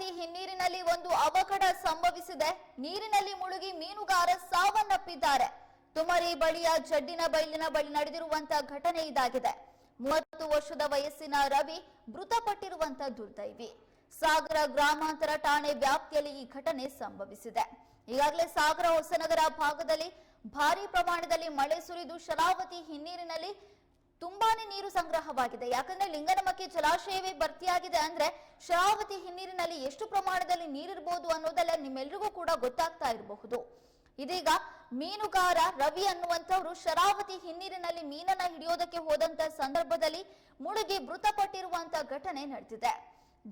ಹಿನ್ನೀರಿನಲ್ಲಿ ಒಂದು ಅವಘಡ ಸಂಭವಿಸಿದೆ. ನೀರಿನಲ್ಲಿ ಮುಳುಗಿ ಮೀನುಗಾರ ಸಾವನ್ನಪ್ಪಿದ್ದಾರೆ. ತುಮರಿ ಬಳಿಯ ಜಡ್ಡಿನ ಬೈಲಿನ ಬಳಿ ನಡೆದಿರುವಂತಹ ಘಟನೆ ಇದಾಗಿದೆ. ಮೂವತ್ತು ವರ್ಷದ ವಯಸ್ಸಿನ ರವಿ ಮೃತಪಟ್ಟಿರುವಂತಹ ದುರ್ದೈವಿ. ಸಾಗರ ಗ್ರಾಮಾಂತರ ಠಾಣೆ ವ್ಯಾಪ್ತಿಯಲ್ಲಿ ಈ ಘಟನೆ ಸಂಭವಿಸಿದೆ. ಈಗಾಗಲೇ ಸಾಗರ ಹೊಸನಗರ ಭಾಗದಲ್ಲಿ ಭಾರಿ ಪ್ರಮಾಣದಲ್ಲಿ ಮಳೆ ಸುರಿದು ಶರಾವತಿ ಹಿನ್ನೀರಿನಲ್ಲಿ ತುಂಬಾನೇ ನೀರು ಸಂಗ್ರಹವಾಗಿದೆ. ಯಾಕಂದ್ರೆ ಲಿಂಗನಮಕ್ಕಿ ಜಲಾಶಯವೇ ಭರ್ತಿಯಾಗಿದೆ ಅಂದ್ರೆ ಶರಾವತಿ ಹಿನ್ನೀರಿನಲ್ಲಿ ಎಷ್ಟು ಪ್ರಮಾಣದಲ್ಲಿ ನೀರಿರಬಹುದು ಅನ್ನೋದೆಲ್ಲ ನಿಮ್ಮೆಲ್ರಿಗೂ ಕೂಡ ಗೊತ್ತಾಗ್ತಾ ಇರಬಹುದು. ಇದೀಗ ಮೀನುಗಾರ ರವಿ ಅನ್ನುವಂಥವ್ರು ಶರಾವತಿ ಹಿನ್ನೀರಿನಲ್ಲಿ ಮೀನನ್ನ ಹಿಡಿಯೋದಕ್ಕೆ ಹೋದಂತ ಸಂದರ್ಭದಲ್ಲಿ ಮುಳುಗಿ ಮೃತಪಟ್ಟಿರುವಂತ ಘಟನೆ ನಡೆದಿದೆ.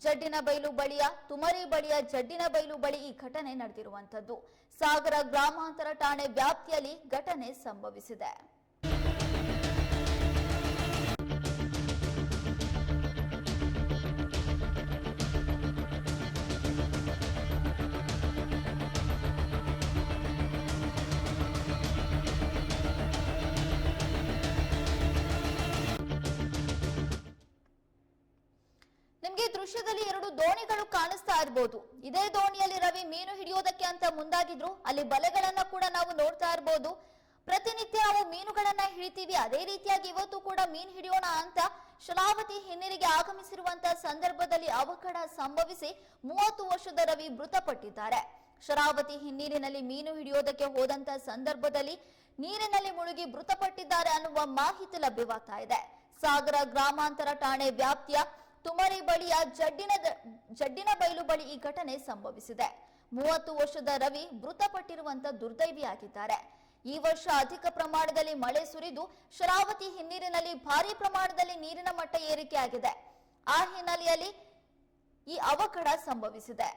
ಜಡ್ಡಿನ ಬೈಲು ಬಳಿಯ, ತುಮರಿ ಬಳಿಯ ಜಡ್ಡಿನ ಬೈಲು ಬಳಿ ಈ ಘಟನೆ ನಡೆದಿರುವಂತದ್ದು ಸಾಗರ ಗ್ರಾಮಾಂತರ ಠಾಣೆ ವ್ಯಾಪ್ತಿಯಲ್ಲಿ ಘಟನೆ ಸಂಭವಿಸಿದೆ. ನಿಮ್ಗೆ ದೃಶ್ಯದಲ್ಲಿ ಎರಡು ದೋಣಿಗಳು ಕಾಣಿಸ್ತಾ ಇರ್ಬೋದು. ಇದೇ ದೋಣಿಯಲ್ಲಿ ರವಿ ಮೀನು ಹಿಡಿಯೋದಕ್ಕೆ ಅಂತ ಮುಂದಾಗಿದ್ರು. ಅಲ್ಲಿ ಬಲೆಗಳನ್ನ ಕೂಡ ನಾವು ನೋಡ್ತಾ ಇರ್ಬೋದು. ಪ್ರತಿನಿತ್ಯ ನಾವು ಮೀನುಗಳನ್ನ ಹಿಡಿತೀವಿ. ಅದೇ ರೀತಿಯಾಗಿ ಇವತ್ತು ಕೂಡ ಮೀನು ಹಿಡಿಯೋಣ ಅಂತ ಶಲಾವತಿ ಹಿನ್ನೀರಿಗೆ ಆಗಮಿಸಿರುವಂತಹ ಸಂದರ್ಭದಲ್ಲಿ ಅವಘಡ ಸಂಭವಿಸಿ ಮೂವತ್ತು ವರ್ಷದ ರವಿ ಮೃತಪಟ್ಟಿದ್ದಾರೆ. ಶರಾವತಿ ಹಿನ್ನೀರಿನಲ್ಲಿ ಮೀನು ಹಿಡಿಯೋದಕ್ಕೆ ಹೋದಂತ ಸಂದರ್ಭದಲ್ಲಿ ನೀರಿನಲ್ಲಿ ಮುಳುಗಿ ಮೃತಪಟ್ಟಿದ್ದಾರೆ ಅನ್ನುವ ಮಾಹಿತಿ ಲಭ್ಯವಾಗ್ತಾ ಇದೆ. ಸಾಗರ ಗ್ರಾಮಾಂತರ ಠಾಣೆ ವ್ಯಾಪ್ತಿಯ ತುಮರಿ ಬಳಿಯ ಜಡ್ಡಿನ ಜಡ್ಡಿನ ಬೈಲು ಬಳಿ ಈ ಘಟನೆ ಸಂಭವಿಸಿದೆ. ಮೂವತ್ತು ವರ್ಷದ ರವಿ ಮೃತಪಟ್ಟಿರುವಂತ ದುರ್ದೈವಿಯಾಗಿದ್ದಾರೆ. ಈ ವರ್ಷ ಅಧಿಕ ಪ್ರಮಾಣದಲ್ಲಿ ಮಳೆ ಸುರಿದು ಶರಾವತಿ ಹಿನ್ನೀರಿನಲ್ಲಿ ಭಾರಿ ಪ್ರಮಾಣದಲ್ಲಿ ನೀರಿನ ಮಟ್ಟ ಏರಿಕೆಯಾಗಿದೆ. ಆ ಹಿನ್ನೆಲೆಯಲ್ಲಿ ಈ ಅವಘಡ ಸಂಭವಿಸಿದೆ.